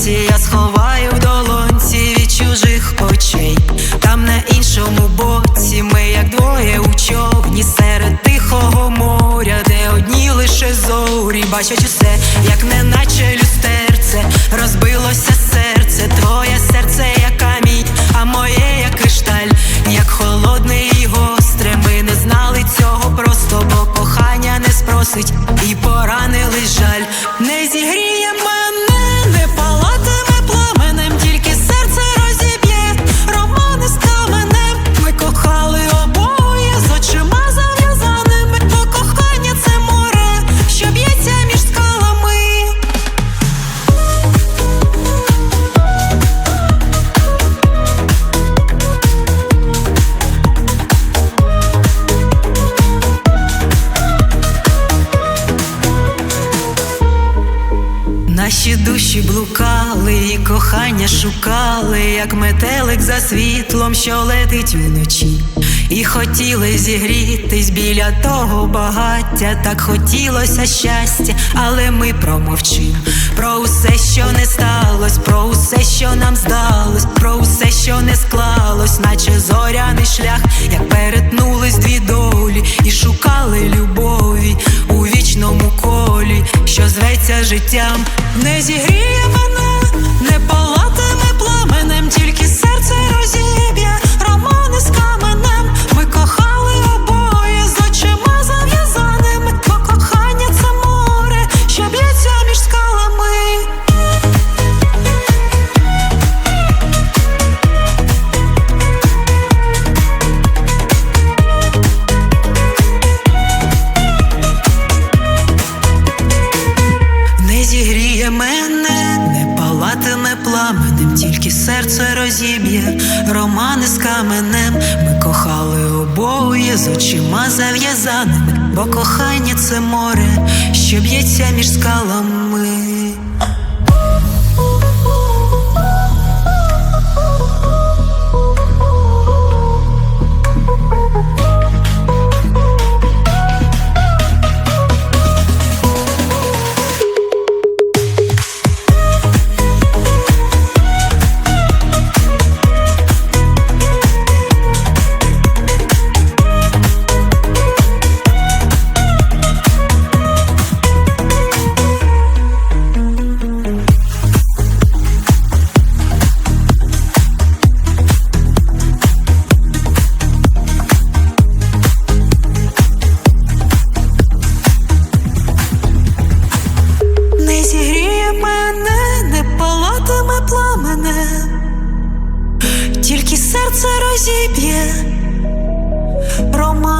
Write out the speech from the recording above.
сонці, я сховаю в долонці від чужих очей. Там на іншому боці ми, як двоє у човні, серед тихого моря, де одні лише зорі, бачать усе, як неначе люстерце, розбилося серце, твоє серце, як. Наші душі блукали і кохання шукали, як метелик за світлом, що летить вночі. І хотіли зігрітись біля того багаття, так хотілося щастя, але ми промовчим про усе, що не сталось, про усе, що нам здалось, про усе, що не склалось, наче зоряний шлях, як перетнулись дві долі, і шукали любові у вічному колі, що зветься життям, не зігріє мене, пламенем, тільки серце розіб'є, романи з каменем. Ми кохали обоє з очима зав'язаними, бо кохання це море, що б'ється між скалами. Серце розіб'є, романи